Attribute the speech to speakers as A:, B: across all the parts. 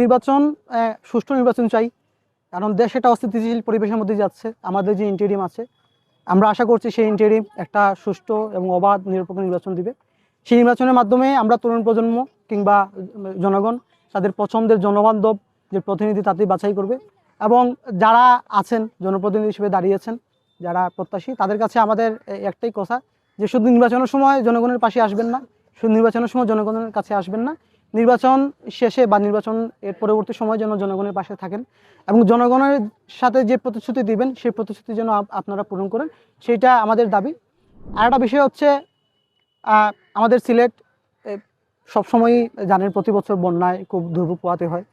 A: নির্বাচন সুষ্ঠু নির্বাচন চাই। কারণ দেশ একটা অস্থিতিশীল পরিবেশের মধ্যে যাচ্ছে, আমাদের যে ইন্টেরিম আছে, আমরা আশা করছি সেই ইন্টেরিম একটা সুষ্ঠু এবং অবাধ, নিরপেক্ষ নির্বাচন দিবে। সেই নির্বাচনের মাধ্যমে আমরা তরুণ প্রজন্ম কিংবা জনগণ, তাদের পছন্দের জনবান্ধব, যে প্রতিনিধি তাদের বাছাই করবে এবং যারা আছেন, জনপ্রতিনিধি হিসেবে দাঁড়িয়েছেন যারা প্রত্যাশী, তাদের কাছে আমাদের একটাই কথা যে শুধু নির্বাচনের সময় জনগণের পাশে আসবেন না, শুধু নির্বাচনের সময় জনগণের কাছে আসবেন না নির্বাচন শেষে বা নির্বাচন এর পরবর্তী সময় যেন জনগণের পাশে থাকেন এবং জনগণের সাথে যে প্রতিশ্রুতি দিবেন, সেই প্রতিশ্রুতি যেন আপ- আপনারা পূরণ করেন সেটা আমাদের দাবি। আর একটা বিষয় হচ্ছে আমাদের সিলেট সবসময়ই জানেন প্রতি বছর বন্যায় খুব দুর্ভোগ পোয়াতে হয়।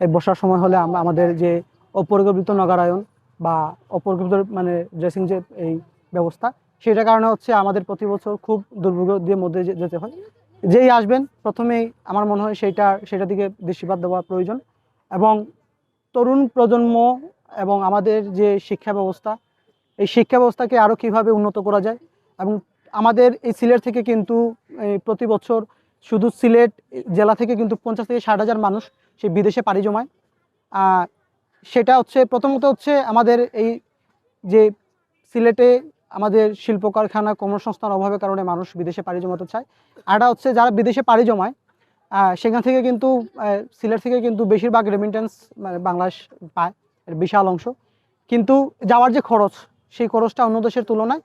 A: এই বর্ষার সময় হলে আমরা আমাদের যে অপরিকল্পিত নগরায়ন বা অপরিকল্পিত মানে ড্রেসিং যে এই ব্যবস্থা, সেটার কারণে হচ্ছে আমাদের প্রতি বছর খুব দুর্ভোগ দিয়ে মধ্যে যেতে হয়। যেই আসবেন, প্রথমেই আমার মনে হয় সেইটা সেটা দিকে দৃষ্টিপাত দেওয়া প্রয়োজন। এবং তরুণ প্রজন্ম এবং আমাদের যে শিক্ষা ব্যবস্থা, এই শিক্ষা ব্যবস্থাকে আরও কীভাবে উন্নত করা যায় এবং আমাদের এই সিলেট থেকে কিন্তু প্রতি বছর শুধু সিলেট জেলা থেকে কিন্তু পঞ্চাশ থেকে ষাট হাজার মানুষ সে বিদেশে পাড়ি জমায়। সেটা হচ্ছে, প্রথমত হচ্ছে আমাদের এই যে সিলেটে আমাদের শিল্প কারখানা কর্মসংস্থান অভাবের কারণে মানুষ বিদেশে পাড়ি জমাতে চায়। আরটা হচ্ছে যারা বিদেশে পাড়ি জমায় সেখান থেকে কিন্তু সিলেট থেকে কিন্তু বেশিরভাগ রেমিটেন্স মানে বাংলাদেশ পায় বিশাল অংশ। কিন্তু যাওয়ার যে খরচ, সেই খরচটা অন্য দেশের তুলনায়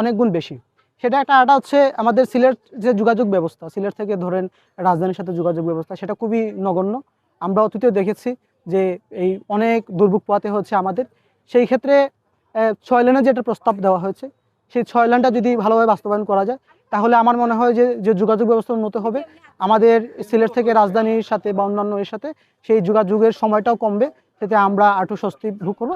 A: অনেক গুণ বেশি। সেটা একটা আটা হচ্ছে আমাদের সিলেট যে যোগাযোগ ব্যবস্থা, সিলেট থেকে ধরেন রাজধানীর সাথে যোগাযোগ ব্যবস্থা, সেটা খুবই নগণ্য। আমরা অতীতেও দেখেছি যে এই অনেক দুর্ভোগ পোয়াতে হচ্ছে আমাদের। সেই ক্ষেত্রে ছয় লেনের যেটা প্রস্তাব দেওয়া হয়েছে, সেই ছয় লেনটা যদি ভালোভাবে বাস্তবায়ন করা যায়, তাহলে আমার মনে হয় যে যে যোগাযোগ ব্যবস্থা উন্নত হবে। আমাদের সিলেট থেকে রাজধানীর সাথে বা অন্যান্য এর সাথে সেই যোগাযোগের সময়টাও কমবে যাতে আমরা আটু স্বস্তি ভোগ করব।